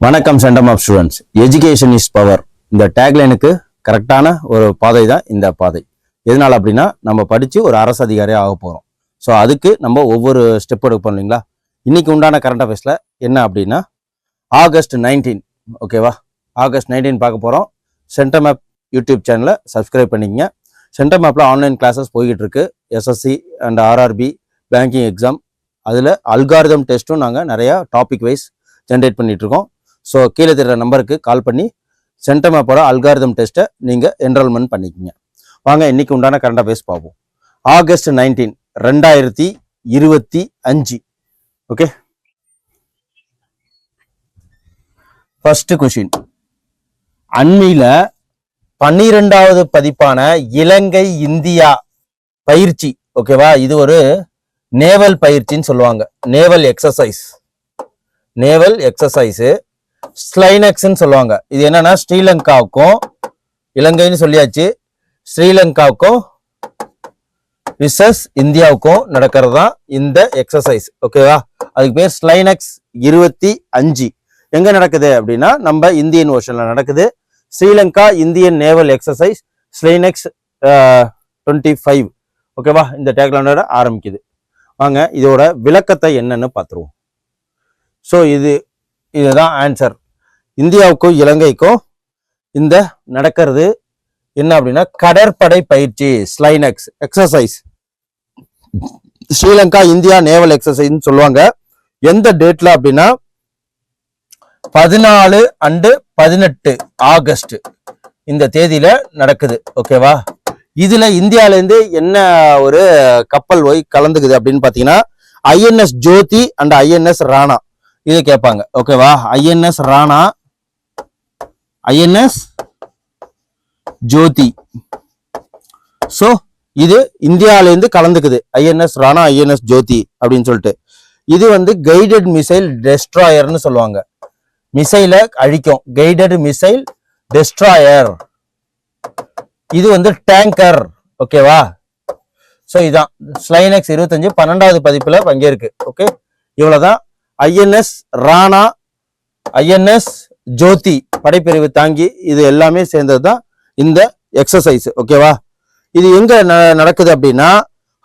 வணக்கம் Centum of students education is power இந்த டேக்லைனுக்கு கரெக்டான ஒரு பாதை தான் இந்த பாதை. எதனால் அப்படின்னா நம்ம படித்து ஒரு அரசு அதிகாரியாக ஆக போகிறோம் ஸோ அதுக்கு நம்ம ஒவ்வொரு ஸ்டெப் எடுப்போம் இல்லைங்களா? இன்றைக்கி உண்டான கரண்ட் அஃபேர்ஸில் என்ன அப்படின்னா ஆகஸ்ட் நைன்டீன் ஓகேவா ஆகஸ்ட் நைன்டீன் பார்க்க போகிறோம் சென்டம் ஆப் யூடியூப் சேனலை சப்ஸ்கிரைப் பண்ணிக்கங்க. சென்டம் ஆப்பில் ஆன்லைன் கிளாஸஸ் போய்கிட்டு இருக்கு. SSC and RRB banking exam அதில் அல்காரிதம் டெஸ்ட்டும் நாங்கள் நிறையா டாபிக் வைஸ் ஜென்ரேட் பண்ணிகிட்ருக்கோம் இருக்கோம் ஸோ கீழே தெரிகிற நம்பருக்கு கால் பண்ணி சென்டமேப்போட அல்காரிதம் டெஸ்ட்டை நீங்கள் என்ரோல்மெண்ட் பண்ணிக்கிங்க. வாங்க இன்னைக்கு உண்டான கரண்ட் அஃபேர்ஸ் பார்ப்போம். ஆகஸ்ட் நைன்டீன் ரெண்டாயிரத்தி இருபத்தி அஞ்சு. ஓகே ஃபஸ்ட்டு கொஷின் அண்மையில் பன்னிரெண்டாவது பதிப்பான இலங்கை இந்தியா பயிற்சி ஓகேவா இது ஒரு நேவல் பயிற்சின்னு சொல்லுவாங்க. நேவல் எக்ஸசைஸ் நேவல் எக்ஸசைஸு ஸ்லைனக்ஸ்ன்னு சொல்லுவாங்க. இது என்னன்னா ஸ்ரீலங்காவுக்கும் இலங்கைன்னு சொல்லியாச்சு. ஸ்ரீலங்காவுக்கும் விசஸ் இந்தியாவுக்கும் நடக்கிறது தான் இந்த எக்ஸசைஸ் ஓகேவா அதுக்கு பேர் ஸ்லைனக்ஸ் இருபத்தி அஞ்சு. எங்க நடக்குது அப்படின்னா நம்ம இந்தியன் ஓஷன்ல நடக்குது. Sri Lanka Indian naval exercise SLINEX twenty five ஓகேவா இந்த டேக்லாண்டோட ஆரம்பிக்குது. வாங்க இதோட விளக்கத்தை என்னன்னு பார்த்துருவோம். ஸோ இது இதுதான் ஆன்சர் இந்தியாவுக்கும் இலங்கைக்கும் இந்த நடக்கிறது என்ன அப்படின்னா கடற்படை பயிற்சி SLINEX exercise Sri Lanka India naval எக்ஸசைஸ்ன்னு சொல்லுவாங்க. எந்த டேட்ல அப்படின்னா பதினாலு அண்டு பதினெட்டு ஆகஸ்ட் இந்த தேதியில நடக்குது. ஓகேவா இதுல இந்தியாவிலேருந்து என்ன ஒரு கப்பல் போய் கலந்துக்குது அப்படின்னு பாத்தீங்கன்னா INS Jyoti and INS Rana. இதை கேட்பாங்க. ஓகேவா INS Rana INS Jyoti. So இது இந்தியாவிலேருந்து கலந்துக்குது. ஐஎன்எஸ் ராணா ஐஎன்எஸ் ஜோதி அப்படின்னு சொல்லிட்டு. இது வந்து கைடட் மிசைல் டெஸ்ட்ராயர்னு சொல்லுவாங்க. மிசைலை அழிக்கும். கைடட் மிசைல் டெஸ்ட்ராயர் இது வந்து டேங்கர் ஓகேவா ஸோ இதான். ஸ்லைனெக்ஸ் இருபத்தஞ்சு பன்னெண்டாவது பதிப்பில் பங்கேற்கு ஓகே இவ்வளோதான் ஐஎன்எஸ் ராணா ஐஎன்எஸ் ஜோதி படைப்பிரிவு தாங்கி இது எல்லாமே சேர்ந்தது தான் இந்த எக்ஸசைஸ் ஓகேவா இது எங்கே ந- நடக்குது அப்படின்னா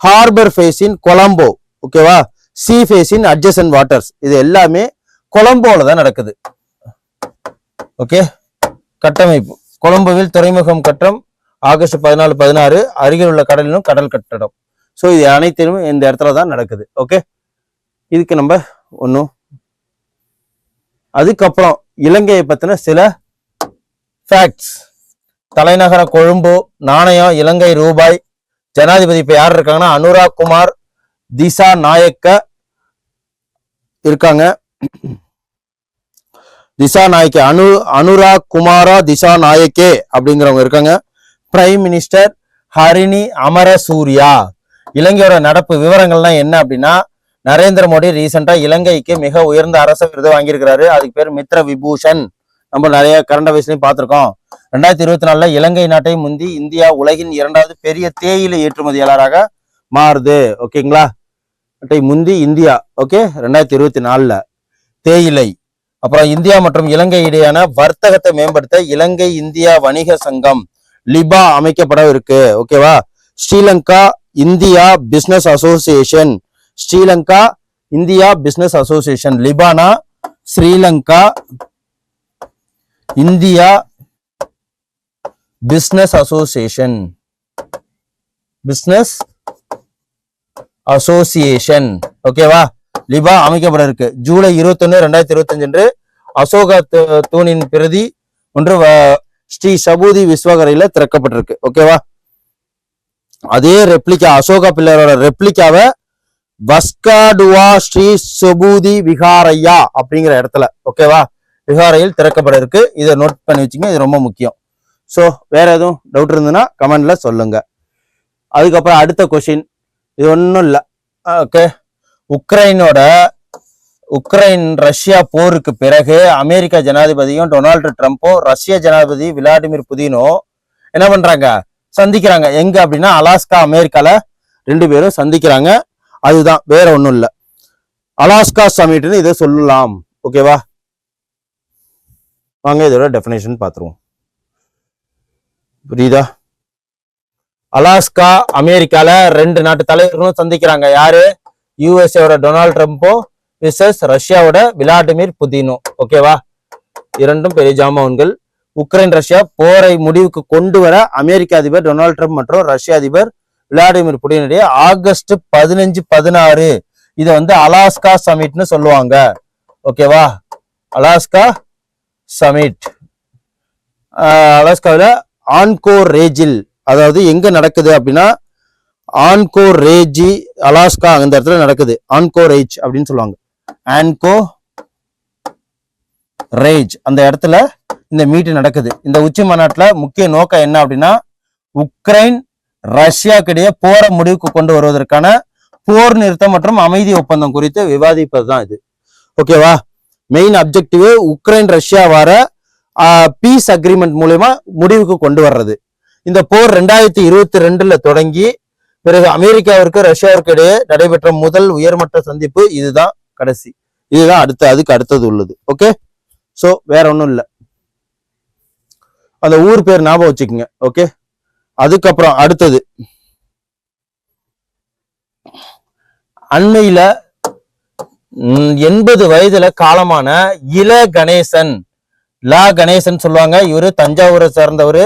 ஹார்பர் ஃபேஸின் கொலம்போ ஓகேவா சி ஃபேஸின் அட்ஜசன் வாட்டர்ஸ் இது எல்லாமே கொலம்போவில் தான் நடக்குது. ஓகே கட்டமைப்பு. கொலம்போவில் துறைமுகம் கட்டம் ஆகஸ்ட் பதினாலு பதினாறு அருகில் உள்ள கடலிலும் கடல் கட்டடம். ஸோ இது அனைத்திலும் இந்த இடத்துல தான் நடக்குது. ஓகே இதுக்கு நம்ம ஒன்றும் அதுக்கப்புறம் இலங்கையை பற்றின சில ஃபேக்ட்ஸ் தலைநகர கொழும்பு நாணயம் இலங்கை ரூபாய். ஜனாதிபதி இப்போ யார் இருக்காங்கன்னா? அனுராக் குமார் திசா நாயக்க இருக்காங்க. திசா நாயக்கே அனு அனுராக் குமாரா திசா நாயக்கே அப்படிங்கிறவங்க இருக்காங்க. பிரைம் மினிஸ்டர் ஹரிணி அமரசூர்யா இலங்கையோட நடப்பு விவரங்கள்லாம் என்ன அப்படின்னா நரேந்திர மோடி ரீசெண்டா இலங்கைக்கு மிக உயர்ந்த அரச விருது வாங்கியிருக்கிறாரு. அதுக்கு பேர் மித்ர விபூஷன். நம்ம நிறைய கரண்ட் அஃபேர்ஸ்லயும் பார்த்துருக்கோம். ரெண்டாயிரத்தி இருபத்தி நாலுல இலங்கை நாட்டை முந்தி இந்தியா உலகின் இரண்டாவது பெரிய தேயிலை ஏற்றுமதியாளராக மாறுது. ஓகேங்களா நாட்டை முந்தி இந்தியா. ஓகே ரெண்டாயிரத்தி இருபத்தி நாலுல. தேயிலை. அப்புறம் இந்தியா மற்றும் இலங்கை இடையான வர்த்தகத்தை மேம்படுத்த இலங்கை இந்தியா வணிக சங்கம் லிபா அமைக்கப்பட இருக்கு. ஓகேவா Sri Lanka India business association. Sri Lanka India business association. லிபானா Sri Lanka India business association. Business association. ஓகேவா லிபா அமைக்கப்பட இருக்கு. ஜூலை இருபத்தொன்னு ரெண்டாயிரத்தி இருபத்தஞ்சு அன்று அசோகா தூணின் பிரதி ஒன்று ஸ்ரீ சபூதி விஸ்வகரையில திறக்கப்பட்டிருக்கு. ஓகேவா அதே ரெப்ளிகா அசோகா பிள்ளையரோட ரெப்ளிகாவை வஸ்காடுவா ஸ்ரீ சபூதி விகாரையா அப்படிங்கிற இடத்துல. ஓகேவா விகாரையில் திறக்கப்பட இருக்கு இதை நோட் பண்ணி வச்சுங்க இது ரொம்ப முக்கியம். ஸோ வேற எதுவும் டவுட் இருந்ததுன்னா கமெண்ட்ல சொல்லுங்க. அதுக்கப்புறம் அடுத்த கொஷின் இது ஒன்றும் இல்லை. ஓகே உக்ரைனோட உக்ரைன் ரஷ்யா போருக்கு பிறகு அமெரிக்க ஜனாதிபதியும் டொனால்டு ட்ரம்ப்பும் ரஷ்ய ஜனாதிபதி விளாடிமிர் புதினும் என்ன பண்றாங்க? சந்திக்கிறாங்க. எங்க அப்படின்னா அலாஸ்கா அமெரிக்கால ரெண்டு பேரும் சந்திக்கிறாங்க. அதுதான். வேற ஒன்றும் இல்லை. அலாஸ்கா சமிட்னு இதை சொல்லலாம். ஓகேவா வாங்க இதோட டெஃபினேஷன் பார்த்துருவோம் புரியுதா? அலாஸ்கா அமெரிக்கால ரெண்டு நாட்டு தலைவர்களும் சந்திக்கிறாங்க. யாரு? யூஎஸ்ஏவோட டொனால்ட் ட்ரம்ப்போ விசஸ் ரஷ்யாவோட விளாடிமிர் புதினோ. ஓகேவா இரண்டும் பெரிய ஜாமவன்கள் உக்ரைன் ரஷ்யா போரை முடிவுக்கு கொண்டு வர அமெரிக்க அதிபர் டொனால்ட் ட்ரம்ப் மற்றும் ரஷ்ய அதிபர் விளாடிமிர் புடினுடைய ஆகஸ்ட் பதினஞ்சு பதினாறு இதை வந்து அலாஸ்கா சமிட்னு சொல்லுவாங்க. ஓகேவா அலாஸ்கா சமிட். அலாஸ்காவில் ஆன்கோ ரேஜில் அதாவது எங்க நடக்குது அப்படின்னா ஆன்கோ ரேஜி அலாஸ்கா அந்த இடத்துல நடக்குது. ஆன்கோ ரேஜ் அப்படின்னு சொல்லுவாங்க. ஆன்கோ ரேஜ் அந்த இடத்துல இந்த மீட்டு நடக்குது. இந்த உச்சி மாநாட்டில் முக்கிய நோக்கம் என்ன அப்படின்னா உக்ரைன் ரஷ்யாக்கிடையே போற முடிவுக்கு கொண்டு வருவதற்கான போர் நிறுத்தம் மற்றும் அமைதி ஒப்பந்தம் குறித்து விவாதிப்பது தான் இது ஓகேவா மெயின் அப்ஜெக்டிவ் உக்ரைன் ரஷ்யா வர பீஸ் அக்ரிமெண்ட் மூலயமா முடிவுக்கு கொண்டு வர்றது. இந்த போர் ரெண்டாயிரத்தி இருபத்தி ரெண்டுல தொடங்கி பிறகு அமெரிக்காவிற்கு ரஷ்யாவிற்கு இடையே நடைபெற்ற முதல் உயர்மட்ட சந்திப்பு இதுதான். கடைசி. இதுதான் அடுத்த அதுக்கு அடுத்தது உள்ளது. ஓகே சோ வேற ஒன்றும் இல்ல. அந்த ஊர் பேர் ஞாபகம் வச்சுக்கோங்க. ஓகே அதுக்கப்புறம் அடுத்தது. அண்மையில எண்பது வயதுல காலமான இள கணேசன். லா கணேசன் சொல்லுவாங்க. இவரு தஞ்சாவூரை சேர்ந்தவர்.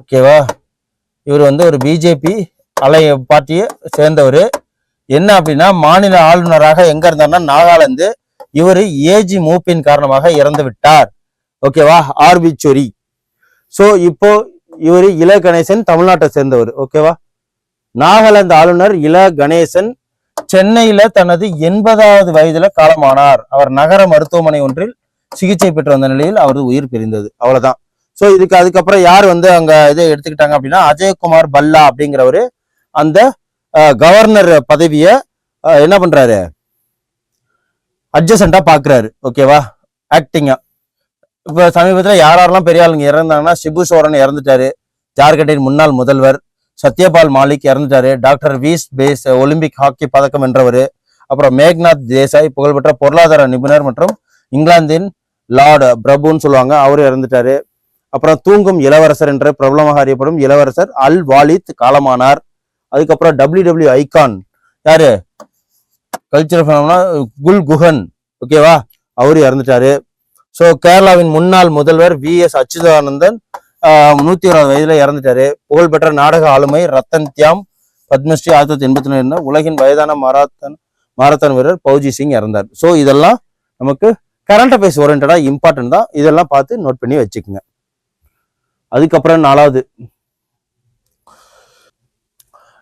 ஓகேவா இவர் வந்து ஒரு பிஜேபி அலை பார்ட்டியை சேர்ந்தவர். என்ன அப்படின்னா மாநில ஆளுநராக எங்க இருந்தார்னா நாகாலாந்து. இவர் ஏஜி மூப்பின் காரணமாக இறந்து விட்டார். ஓகேவா ஆர்பிச்சொரி ஸோ இப்போ இவர் இள கணேசன் தமிழ்நாட்டை சேர்ந்தவர். ஓகேவா நாகாலாந்து ஆளுநர் இள கணேசன் சென்னையில தனது எண்பதாவது வயதுல காலமானார். அவர் நகர மருத்துவமனை ஒன்றில் சிகிச்சை பெற்று வந்த நிலையில் அவரது உயிர் பிரிந்தது. அவ்வளவுதான். சோ இதுக்கு அதுக்கப்புறம் யார் வந்து அங்க இதை எடுத்துக்கிட்டாங்க அப்படின்னா அஜயகுமார் பல்லா அப்படிங்கிறவரு அந்த கவர்னர் பதவியை என்ன பண்ணுறாரு அட்ஜசண்டாக பார்க்குறாரு ஓகேவா ஆக்டிங்காக இப்போ சமீபத்தில் யார் யாரெல்லாம் பெரிய ஆளுங்க இறந்தாங்கன்னா சிபு சோரன் இறந்துட்டாரு. ஜார்க்கண்டின் முன்னாள் முதல்வர் சத்யபால் மாலிக் இறந்துட்டாரு. Doctor Vece Paes Olympic hockey பதக்கம் வென்றவர். அப்புறம் மேக்நாத் தேசாய் புகழ்பெற்ற பொருளாதார நிபுணர் மற்றும் இங்கிலாந்தின் லார்டு பிரபுன்னு சொல்லுவாங்க அவரும் இறந்துட்டாரு. அப்புறம் தூங்கும் இளவரசர் என்று பிரபலமாக அறியப்படும் இளவரசர் அல் வாலித் காலமானார். அதுக்கப்புறம் டபிள்யூ டபிள்யூ ஐகான் யாரு? கல்ச்சரல் ஃபினாமினா குல் குஹன் ஓகேவா அவரு இறந்துட்டாரு. ஸோ கேரளாவின் முன்னாள் முதல்வர் வி எஸ் அச்சுதானந்தன் நூத்தி ஓராவது வயதுல இறந்துட்டாரு. புகழ்பெற்ற நாடக ஆளுமை ரத்தன் தியாம் பத்மஸ்ரீ ஆயிரத்தி தொள்ளாயிரத்தி எண்பத்தி இருந்த உலகின் வயதான மாரத்தான் மாரத்தான் வீரர் பௌஜி சிங் இறந்தார். ஸோ இதெல்லாம் நமக்கு கரண்ட் அஃபேர்ஸ் ஓரியன்டா இம்பார்ட்டன்ட் தான். இதெல்லாம் பார்த்து நோட் பண்ணி வச்சுக்கோங்க. அதுக்கப்புறம் நாலாவது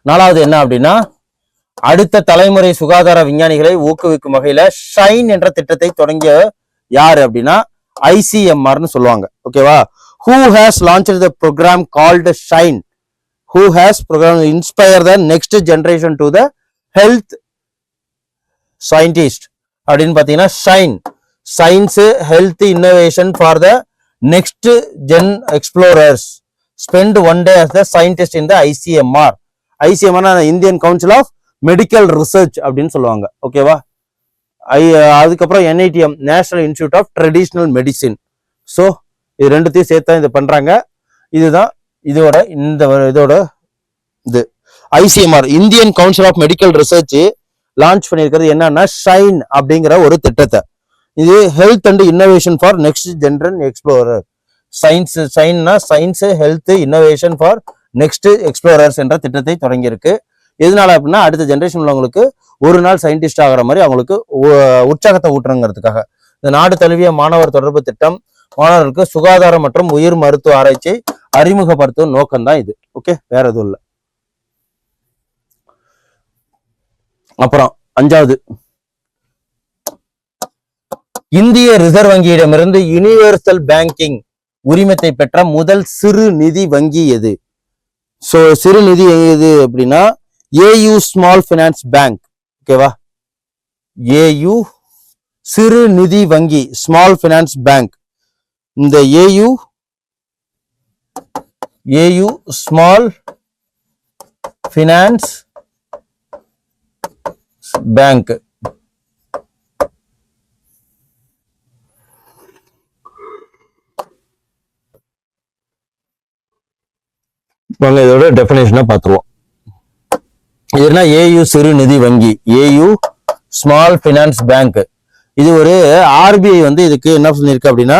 நாலாவது என்ன அப்படின்னா அடுத்த தலைமுறை சுகாதார விஞ்ஞானிகளை ஊக்குவிக்கும் வகையில ஷைன் என்ற திட்டத்தை தொடங்கிய யாரு அப்படின்னா ஐசிஎம்ஆர்னு சொல்லுவாங்க. ஓகேவா who has launch the program called SHINE who has program inspire the next generation to the health scientist அப்படின்னு பார்த்தீங்கன்னா SHINE science health innovation for the next gen explorers spend one day as the scientist in the ICMR ICMR Indian council of medical research அப்படின்னு சொல்லுவாங்க. ஓகேவா? ஐ அதுக்கப்புறம் NITM national institute of traditional medicine so இது ரெண்டுத்தையும் சேர்த்து தான் இது பண்ணுறாங்க இதுதான் இதோட இந்த இதோட இது. ICMR Indian council of medical research launch பண்ணியிருக்கிறது என்னன்னா ஷைன் அப்படிங்கிற ஒரு திட்டத்தை. இது health and innovation for next generation explorer. Science சைன்னா science health innovation for next explorers என்ற திட்டத்தை தொடங்கியிருக்கு. எதனால அப்படின்னா அடுத்த ஜென்ரேஷன் உள்ளவங்களுக்கு ஒரு நாள் சயின்டிஸ்ட் ஆகிற மாதிரி அவங்களுக்கு உ- உற்சாகத்தை ஊட்டுறங்கிறதுக்காக. இந்த நாடு தழுவிய மாணவர் தொடர்பு திட்டம் மாணவர்களுக்கு சுகாதாரம் மற்றும் உயிர் மருத்துவ ஆராய்ச்சியை அறிமுகப்படுத்தும் நோக்கம்தான் இது. ஓகே வேற எதுவும் இல்லை. அப்புறம் அஞ்சாவது. இந்திய ரிசர்வ் வங்கியிடமிருந்து யுனிவர்சல் பேங்கிங் உரிமத்தை பெற்ற முதல் சிறு நிதி வங்கி எது? சோ சிறு நிதி எது அப்படின்னா ஏயு ஸ்மால் ஃபைனான்ஸ் பேங்க் ஓகேவா ஏயு சிறு நிதி வங்கி ஸ்மால் ஃபைனான்ஸ் பேங்க் இந்த AU AU small finance bank வாங்க இதோட டெஃபினேஷனா பார்த்துருவோம். இதுனா ஏயு சிறு நிதி வங்கி. ஏயு ஸ்மால் ஃபைனான்ஸ் பேங்க் இது ஒரு ஆர்பிஐ வந்து இதுக்கு என்ன சொல்லியிருக்கு அப்படின்னா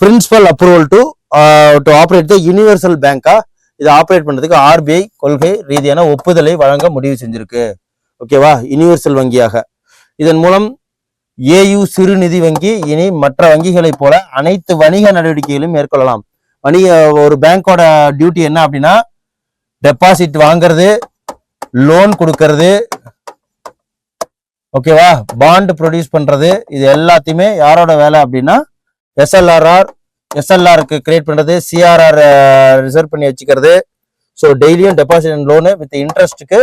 principal approval to to operate the universal பேங்கா இதை ஆப்ரேட் பண்றதுக்கு ஆர்பிஐ கொள்கை ரீதியான ஒப்புதலை வழங்க முடிவு செஞ்சிருக்கு. ஓகேவா யூனிவர்சல் வங்கியாக. இதன் மூலம் ஏயு சிறு நிதி வங்கி இனி மற்ற வங்கிகளைப் போல அனைத்து வணிக நடவடிக்கைகளையும் மேற்கொள்ளலாம். வணிக ஒரு பேங்கோட டியூட்டி என்ன அப்படின்னா டெபாசிட் வாங்குறது லோன் கொடுக்கறது ஓகேவா பாண்ட் ப்ரொடியூஸ் பண்றது இது எல்லாத்தையுமே யாரோட வேலை அப்படின்னா எஸ்எல்ஆர்ஆர் எஸ்எல்ஆருக்கு கிரியேட் பண்றது சிஆர்ஆர் ரிசர்வ் பண்ணி வச்சுக்கிறது. ஸோ டெய்லியும் டெபாசிட் அண்ட் லோனு வித் இன்ட்ரெஸ்ட்டுக்கு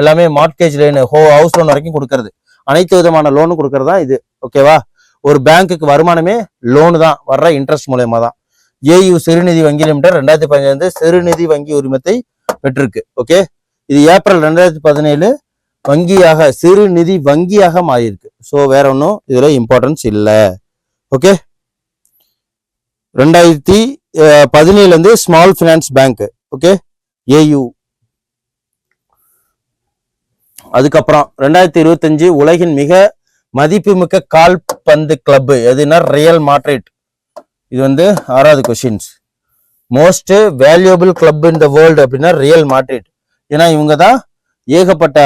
எல்லாமே mortgage loan ho house loan வரைக்கும் கொடுக்கறது. அனைத்து விதமான லோனும் கொடுக்கறது தான் இது ஓகேவா ஒரு பேங்க்குக்கு வருமானமே லோனு தான் வர்ற இன்ட்ரெஸ்ட் மூலயமா தான் ஏயு சிறுநிதி வங்கி லிமிடெட் ரெண்டாயிரத்தி பதினஞ்சு சிறுநிதி வங்கி உரிமத்தை பெற்றிருக்கு. ஓகே இது ஏப்ரல் ரெண்டாயிரத்தி பதினேழு வங்கியாக சிறுநிதி வங்கியாக மாறியிருக்கு. ஸோ வேற ஒன்றும் இதுல இம்பார்ட்டன்ஸ் இல்லை. ஓகே ரெண்டாயிரத்தி பதினேழுல இருந்து small finance bank okay AU அதுக்கப்புறம் ரெண்டாயிரத்தி இருபத்தஞ்சு உலகின் மிக மதிப்புமிக்க கால்பந்து கிளப் எதுனா ரியல் மாட்ரிட் இது வந்து ஆறாவது questions most valuable club in the world அப்படின்னா ரியல் மாட்ரிட் ஏன்னா இவங்க தான் ஏகப்பட்ட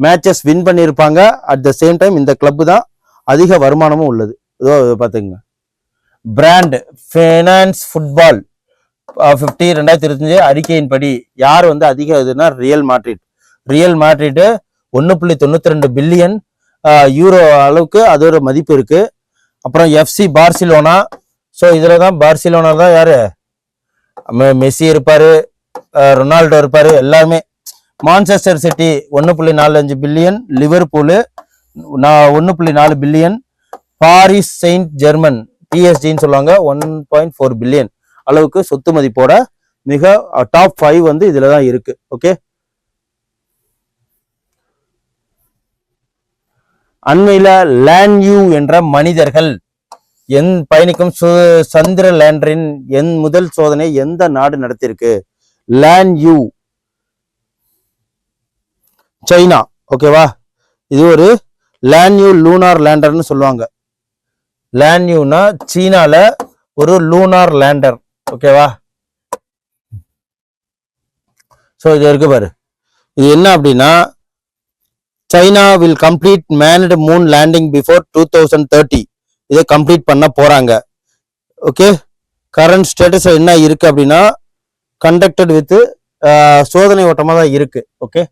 மேட்சஸ் வின் பண்ணியிருப்பாங்க அட் த சேம் டைம் இந்த கிளப்பு தான் அதிக வருமானமும் உள்ளது. இதோ இதை பார்த்துங்க பிராண்ட் ஃபைனான்ஸ் ஃபுட்பால் ஃபிஃப்டி ரெண்டாயிரத்தி இருபத்தஞ்சு அறிக்கையின்படி யார் வந்து அதிக இதுனா ரியல் மாட்ரிட் ரியல் மாட்ரிட்டு ஒன்று புள்ளி தொண்ணூற்றி ரெண்டு பில்லியன் யூரோ அளவுக்கு அதோட மதிப்பு இருக்குது அப்புறம் எஃப்சி பார்சிலோனா ஸோ இதில் தான் பார்சிலோனா தான் யார்? மெ- மெஸ்ஸி இருப்பார் ரொனால்டோ இருப்பார் எல்லாருமே. மான்செஸ்டர் சிட்டி ஒன்று புள்ளி நாலு அஞ்சு பில்லியன் லிவர்பூலு நான் ஒன்று புள்ளி நாலு பில்லியன் பாரிஸ் செயின்ட் ஜெர்மன் பிஎஸ்டின்னு சொல்லுவாங்க ஒன் பாயிண்ட் ஃபோர் பில்லியன் அளவுக்கு சொத்து மதிப்போட மிக டாப் ஃபைவ் வந்து இதில் தான் இருக்குது ஓகே அண்மையில லேன்யூ என்ற மனிதர்கள் என் பயணிக்கும் சு- சந்திர லேண்டரின் என் முதல் சோதனை எந்த நாடு நடத்தியிருக்கு லேன்யூ சைனா ஓகேவா இது ஒரு லேன்யூ லூனார் லேண்டர்னு சொல்லுவாங்க. லேன்யூனா சீனால ஒரு லூனார் லேண்டர் ஓகேவா ஸோ இது இருக்கு பாரு. இது என்ன அப்படின்னா China will complete manned moon landing before two thousand thirty இதை கம்ப்ளீட் பண்ண போகிறாங்க ஓகே கரண்ட் ஸ்டேட்டஸ் என்ன இருக்கு அப்படின்னா கண்டக்டட் வித் சோதனை ஓட்டமாக தான் இருக்கு. ஓகே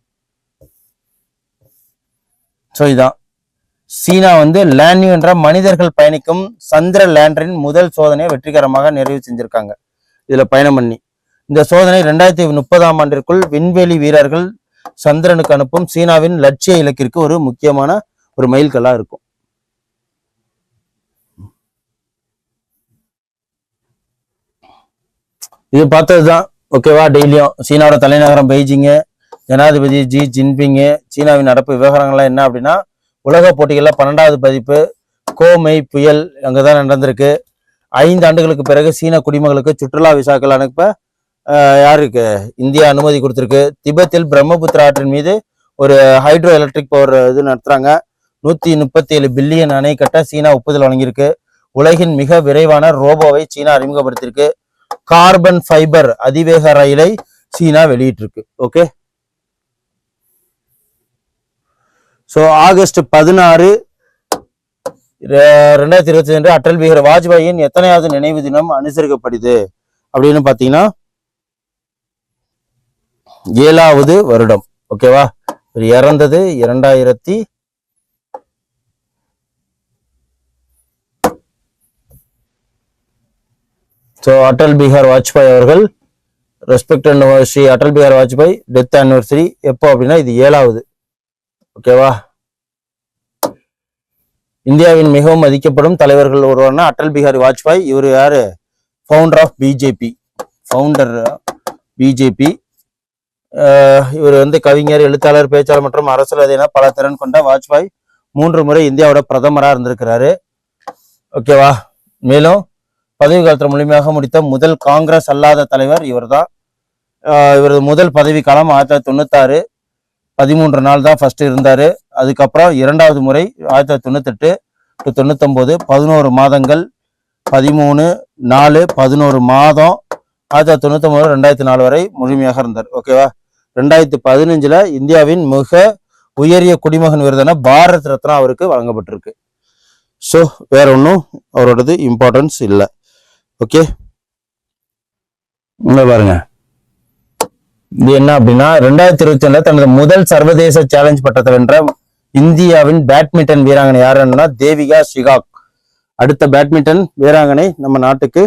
ஸோ இதான். சீனா வந்து லேண்ட்யூ என்ற மனிதர்கள் பயணிக்கும் சந்திர லேண்டரின் முதல் சோதனையை வெற்றிகரமாக நிறைவு செஞ்சிருக்காங்க. இதில் பயணம் பண்ணி. இந்த சோதனை ரெண்டாயிரத்தி முப்பதாம் ஆண்டிற்குள் விண்வெளி வீரர்கள் சந்திரனுக்கு அனுப்பும் சீனாவின் லட்சிய இலக்கிற்கு ஒரு முக்கியமான ஒரு மைல்கல்லா இருக்கும். இது பார்த்ததுதான் ஓகேவா டெய்லியும். சீனாவோட தலைநகரம் பெய்ஜிங்கு ஜனாதிபதி ஜி ஜின்பிங்கு சீனாவின் நடப்பு விவகாரங்கள்லாம் என்ன அப்படின்னா உலக போட்டிகளில் பன்னெண்டாவது பதிப்பு கோமை புயல் அங்கதான் நடந்திருக்கு. ஐந்து ஆண்டுகளுக்கு பிறகு சீன குடிமகளுக்கு சுற்றுலா விசாக்கள் அனுப்ப யாருக்கு? இந்தியா அனுமதி கொடுத்துருக்கு. திபெத்தில் பிரம்மபுத்திரா ஆற்றின் மீது ஒரு ஹைட்ரோ எலக்ட்ரிக் பவர் இது நடத்துகிறாங்க நூற்றி முப்பத்தி ஏழு பில்லியன் அணை கட்ட சீனா ஒப்புதல் வழங்கியிருக்கு. உலகின் மிக விரைவான ரோபோவை சீனா அறிமுகப்படுத்தியிருக்கு. கார்பன் ஃபைபர் அதிவேக ரயிலை சீனா வெளியிட்டிருக்கு. ஓகே? ஸோ ஆகஸ்ட் பதினாறு ரெண்டாயிரத்தி இருபத்தி ரெண்டு அட்டல் பிஹாரி வாஜ்பாயின் எத்தனையாவது நினைவு தினம் அனுசரிக்கப்படுது? அப்படின்னு பார்த்தீங்கன்னா ஏழாவது வருடம். ஓகேவா? இவர் இறந்தது இரண்டாயிரத்தி ஸோ அடல் பிஹார் வாஜ்பாய் அவர்கள் respect Shri Atal Bihari Vajpayee death anniversary எப்போ அப்படின்னா இது ஏழாவது. ஓகேவா? இந்தியாவின் மிகவும் மதிக்கப்படும் தலைவர்கள் ஒருவர்னா அடல் பிஹாரி வாஜ்பாய். இவர் யாரு? Founder of BJP founder BJP இவர் வந்து கவிஞர் எழுத்தாளர் பேச்சாளர் மற்றும் அரசியல் என பல திறன் கொண்ட வாஜ்பாய் மூன்று முறை இந்தியாவோட பிரதமராக இருந்திருக்கிறாரு. ஓகேவா மேலும் பதவி காலத்தில் முழுமையாக முடித்த முதல் காங்கிரஸ் அல்லாத தலைவர் இவர்தான். இவரது முதல் பதவி காலம் ஆயிரத்தி தொள்ளாயிரத்தி தொண்ணூத்தாறு. பதிமூன்று நாள் தான் ஃபர்ஸ்ட் இருந்தார். அதுக்கப்புறம் இரண்டாவது முறை ஆயிரத்தி தொள்ளாயிரத்தி தொண்ணூத்தெட்டு டு பதினோரு மாதங்கள். பதிமூணு நாலு பதினோரு மாதம். ஆயிரத்தி தொள்ளாயிரத்தி தொண்ணூத்தொம்பது ரெண்டாயிரத்தி நாலு வரை முழுமையாக இருந்தார். ஓகேவா ரெண்டாயிரத்தி பதினஞ்சுல இந்தியாவின் மிக உயரிய குடிமகன் விருதான பாரத் ரத்னா அவருக்கு வழங்கப்பட்டிருக்கு. ஸோ வேற ஒன்றும் அவரோடது இம்பார்ட்டன்ஸ் இல்லை. ஓகே இங்க பாருங்க. இது என்ன அப்படின்னா ரெண்டாயிரத்தி இருபத்தி ரெண்டுல தனது முதல் சர்வதேச சேலஞ்ச் பட்டத்தை வென்ற இந்தியாவின் பேட்மிண்டன் வீராங்கனை யாருன்னா தேவிகா ஷிகாக் அடுத்த பேட்மிண்டன் வீராங்கனை நம்ம நாட்டுக்கு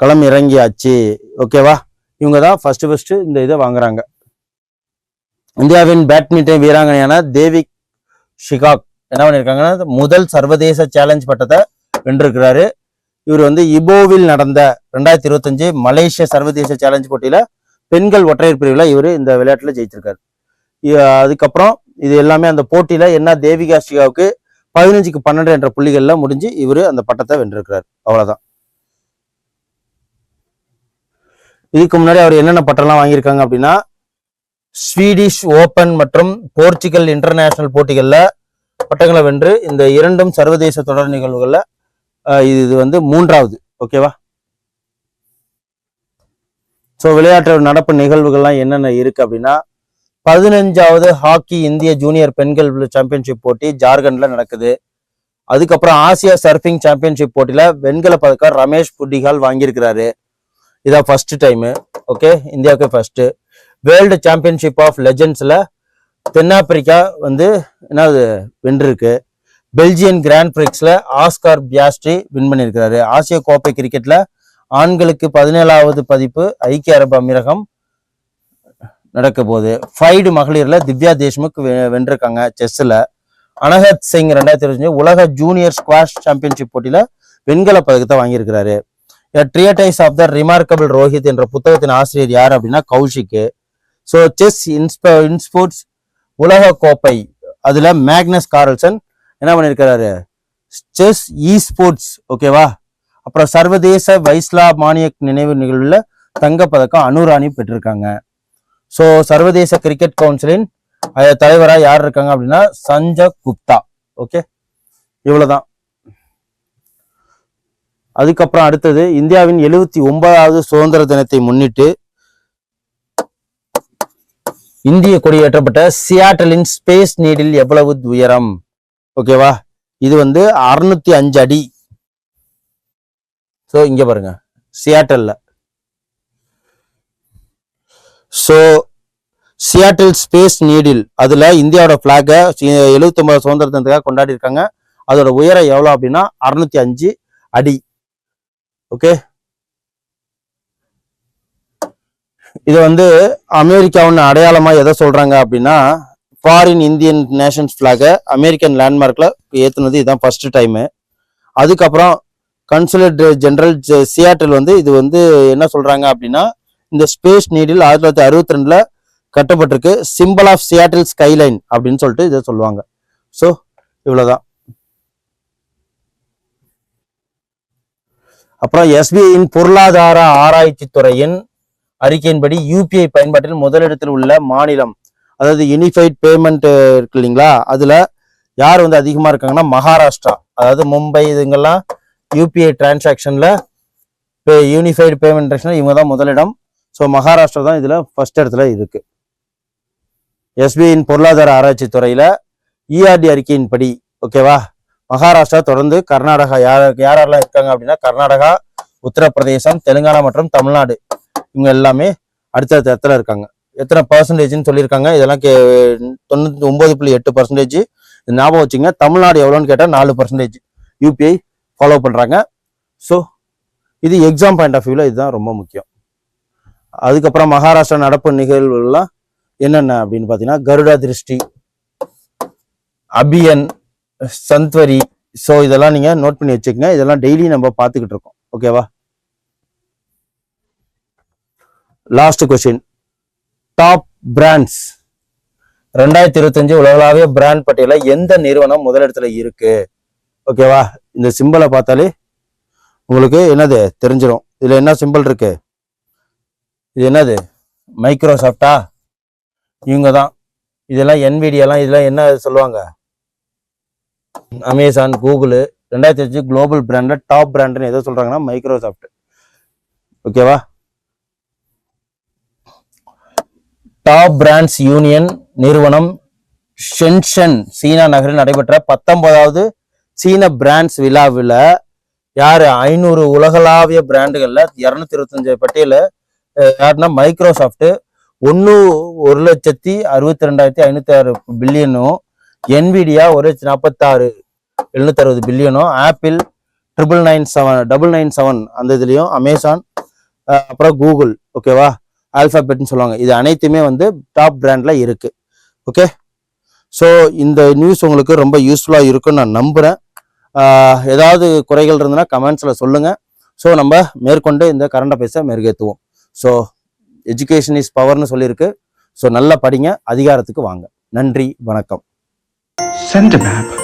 களம் இறங்கியாச்சு. ஓகேவா இவங்க தான் ஃபர்ஸ்ட் ஃபர்ஸ்ட் இந்த இதை வாங்குறாங்க. இந்தியாவின் பேட்மிண்டன் வீராங்கனையான தேவிக் ஷிகாக் என்ன பண்ணியிருக்காங்கன்னா முதல் சர்வதேச சேலஞ்ச் பட்டத்தை வென்றிருக்கிறாரு. இவர் வந்து இபோவில் நடந்த ரெண்டாயிரத்தி இருபத்தஞ்சு மலேசிய சர்வதேச சேலஞ்ச் போட்டியில பெண்கள் ஒற்றையர் பிரிவில் இவர் இந்த விளையாட்டுல ஜெயிச்சிருக்காரு அதுக்கப்புறம் இது எல்லாமே அந்த போட்டியில என்ன தேவிகா ஷிகாவுக்கு பதினஞ்சுக்கு பன்னெண்டு என்ற புள்ளிகள்லாம் முடிஞ்சு இவர் அந்த பட்டத்தை வென்றிருக்கிறார். அவ்வளவுதான். இதுக்கு முன்னாடி அவர் என்னென்ன பட்டம்லாம் வாங்கியிருக்காங்க அப்படின்னா ஸ்வீடிஷ் ஓபன் மற்றும் போர்ச்சுகல் இன்டர்நேஷனல் போட்டிகளில் பட்டங்களை வென்று இந்த இரண்டும் சர்வதேச தொடர் நிகழ்வுகளில் இது இது வந்து மூன்றாவது ஓகேவா? ஸோ விளையாட்டு நடப்பு நிகழ்வுகள்லாம் என்னென்ன இருக்கு அப்படின்னா பதினஞ்சாவது ஹாக்கி இந்திய ஜூனியர் பெண்கள் சாம்பியன்ஷிப் போட்டி ஜார்க்கண்ட்ல நடக்குது. அதுக்கப்புறம் ஆசியா சர்ஃபிங் சாம்பியன்ஷிப் போட்டியில வெண்கல பதக்கம் ரமேஷ் புட்டிகால் வாங்கியிருக்கிறாரு. இதான் ஃபர்ஸ்ட் டைமு ஓகே இந்தியாவுக்கு ஃபர்ஸ்ட்டு வேர்ல்டு சாம்பியன்ஷிப் ஆஃப் லெஜண்ட்ஸில் தென்னாப்பிரிக்கா வந்து என்னது வென்றிருக்கு பெல்ஜியன் கிராண்ட் பிரிக்ஸில் ஆஸ்கார் பியாஸ்ட்ரி வின் பண்ணியிருக்கிறாரு. ஆசிய கோப்பை கிரிக்கெட்டில் ஆண்களுக்கு பதினேழாவது பதிப்பு ஐக்கிய அரபு அமீரகம் நடக்க போகுது. ஃபைடு மகளிரில் திவ்யா தேஷ்முக் வெ- வென்றிருக்காங்க செஸ்ஸில் அனஹத் சிங் ரெண்டாயிரத்தி இருபத்தஞ்சு உலக ஜூனியர் ஸ்குவாஷ் சாம்பியன்ஷிப் போட்டியில் வெண்கல பதக்கத்தை வாங்கியிருக்கிறாரு. Treatise of the remarkable Rohit என்ற புத்தகத்தின் ஆசிரியர் யார் அப்படின்னா கௌஷிக்கு. ஸோ செஸ் இன்ஸ்ப இன்ஸ்போர்ட்ஸ் உலக கோப்பை அதில் மேக்னஸ் கார்ல்சன் என்ன பண்ணியிருக்கிறாரு செஸ் இ ஸ்போர்ட்ஸ் ஓகேவா அப்புறம் சர்வதேச வைஸ்லா மானியக் நினைவு நிகழ்வில் தங்கப்பதக்கம் அனுராணி பெற்றிருக்காங்க. ஸோ சர்வதேச கிரிக்கெட் கவுன்சிலின் தலைவராக யார் இருக்காங்க அப்படின்னா சஞ்சய் குப்தா ஓகே இவ்வளோதான் அதுக்கப்புறம் அடுத்தது இந்தியாவின் எழுபத்தி ஒன்பதாவது சுதந்திர தினத்தை முன்னிட்டு இந்திய கொடியேற்றப்பட்ட சியாட்டலின் ஸ்பேஸ் நீடில் எவ்வளவு உயரம்? ஓகேவா? இது வந்து அறுநூத்தி அஞ்சு அடி. ஸோ இங்க பாருங்க. சியாட்டல்ல. So Seattle space needle. அதுல இந்தியாவோட ஃப்ளாகை எழுபத்தி ஒன்பது சுதந்திர தினத்துக்காக கொண்டாடி இருக்காங்க அதோட உயரம் எவ்வளோ அப்படின்னா அறுநூத்தி அஞ்சு அடி. ஓகே இது வந்து அமெரிக்காவின் அடையாளமா எதை சொல்றாங்க அப்படின்னா ஃபாரின் இந்தியன் நேஷன்ஸ் பிளாக அமெரிக்கன் லேண்ட்மார்க்ல ஏத்துனது இதுதான் ஃபர்ஸ்ட் டைமு அதுக்கப்புறம் கன்சுலேட் ஜெனரல் சியாட்டில் வந்து இது வந்து என்ன சொல்றாங்க அப்படின்னா இந்த ஸ்பேஸ் நீடில் ஆயிரத்தி தொள்ளாயிரத்தி அறுபத்தி ரெண்டுல கட்டப்பட்டிருக்கு சிம்பிள் ஆஃப் சியாட்டில் ஸ்கைலைன் அப்படின்னு சொல்லிட்டு இதை சொல்லுவாங்க. ஸோ இவ்வளோதான் அப்புறம் எஸ்பிஐயின் பொருளாதார ஆராய்ச்சி துறையின் அறிக்கையின்படி யூபிஐ பயன்பாட்டில் முதலிடத்தில் உள்ள மாநிலம் அதாவது யூனிஃபைட் பேமெண்ட் இருக்கு இல்லைங்களா? அதுல யார் வந்து அதிகமா இருக்காங்கன்னா மகாராஷ்டிரா அதாவது மும்பை இதுங்கெல்லாம் யூபிஐ டிரான்சாக்ஷன்ல யூனிஃபைடு பேமெண்ட் டிரான்சாக்ஷன் இவங்க தான் முதலிடம். ஸோ மகாராஷ்டிரா தான் இதில் ஃபர்ஸ்ட் இடத்துல இருக்கு. எஸ்பிஐயின் பொருளாதார ஆராய்ச்சி துறையில் இஆர்டி அறிக்கையின்படி ஓகேவா மகாராஷ்டிரா தொடர்ந்து கர்நாடகா. யார் யாரெல்லாம் இருக்காங்க அப்படின்னா கர்நாடகா உத்தரப்பிரதேசம் தெலுங்கானா மற்றும் தமிழ்நாடு. இவங்க எல்லாமே அடுத்தடுத்த இடத்துல இருக்காங்க. எத்தனை பர்சன்டேஜ்னு சொல்லியிருக்காங்க. இதெல்லாம் கே தொண்ணூற்றி ஒம்பது புள்ளி எட்டு பர்சன்டேஜ் ஞாபகம் வச்சுங்க தமிழ்நாடு எவ்வளோன்னு கேட்டால் நாலு பர்சன்டேஜ் யூபிஐ ஃபாலோ பண்ணுறாங்க ஸோ இது எக்ஸாம் பாயிண்ட் ஆஃப் வியூவில் இதுதான் ரொம்ப முக்கியம். அதுக்கப்புறம் மகாராஷ்டிரா நடப்பு நிகழ்வுகள்லாம் என்னென்ன அப்படின்னு பார்த்தீங்கன்னா கருடா திருஷ்டி அபியன் சந்த்வரி. ஸோ இதெல்லாம் நீங்கள் நோட் பண்ணி வச்சுக்கோங்க. இதெல்லாம் டெய்லி நம்ம பார்த்துக்கிட்டு இருக்கோம். ஓகேவா லாஸ்ட் கொஸ்டின் டாப் பிராண்ட்ஸ் ரெண்டாயிரத்தி இருபத்தஞ்சு உலகளாவிய பிராண்ட் பட்டியலில் எந்த நிறுவனம் முதலிடத்துல இருக்கு? ஓகேவா இந்த சிம்பிளை பார்த்தாலே உங்களுக்கு என்னது? தெரிஞ்சிடும் இதில் என்ன சிம்பிள் இருக்கு? இது என்னது? மைக்ரோசாஃப்டா இவங்க தான் இதெல்லாம் என்விடியெல்லாம் இதெல்லாம் என்ன சொல்லுவாங்க? அமேசான் கூகுள் ரெண்டாயிரத்தி அஞ்சு குளோபல் பிராண்டில் டாப் பிராண்டுன்னு எதை சொல்றாங்கன்னா மைக்ரோசாஃப்ட் ஓகேவா டாப் பிராண்ட்ஸ் யூனியன் நிறுவனம் ஷென்ஷன் சீனா நகரில் நடைபெற்ற பத்தொன்பதாவது சீன பிராண்ட்ஸ் விழாவில் யார்? ஐநூறு உலகளாவிய பிராண்டுகளில் இருநூத்தி இருபத்தஞ்சு பட்டியலில் யாருன்னா மைக்ரோசாஃப்ட் ஒன்று ஒரு லட்சத்தி அறுபத்தி ரெண்டாயிரத்தி ஐநூத்தி ஆறு பில்லியனும் என்விடியா ஒரு லட்சத்தி நாற்பத்தாறு எழுநூத்தி அறுபது பில்லியனும் Apple triple nine seven double nine seven அந்த இதுலேயும் அமேசான் அப்புறம் கூகுள் ஓகேவா ஆல்ஃபாபெட்னு சொல்லுவாங்க. இது அனைத்துமே வந்து டாப் பிராண்டில் இருக்குது ஓகே ஸோ இந்த நியூஸ் உங்களுக்கு ரொம்ப யூஸ்ஃபுல்லாக இருக்கும்னு நான் நம்புகிறேன் ஏதாவது குறைகள் இருந்ததுன்னா கமெண்ட்ஸில் சொல்லுங்கள் ஸோ நம்ம மேற்கொண்டு இந்த கரண்ட் பேச மெருகேற்றுவோம் ஸோ எஜுகேஷன் இஸ் பவர்னு சொல்லியிருக்கு. ஸோ நல்லா படிங்க அதிகாரத்துக்கு வாங்க. நன்றி வணக்கம். சென்ட் மேப்.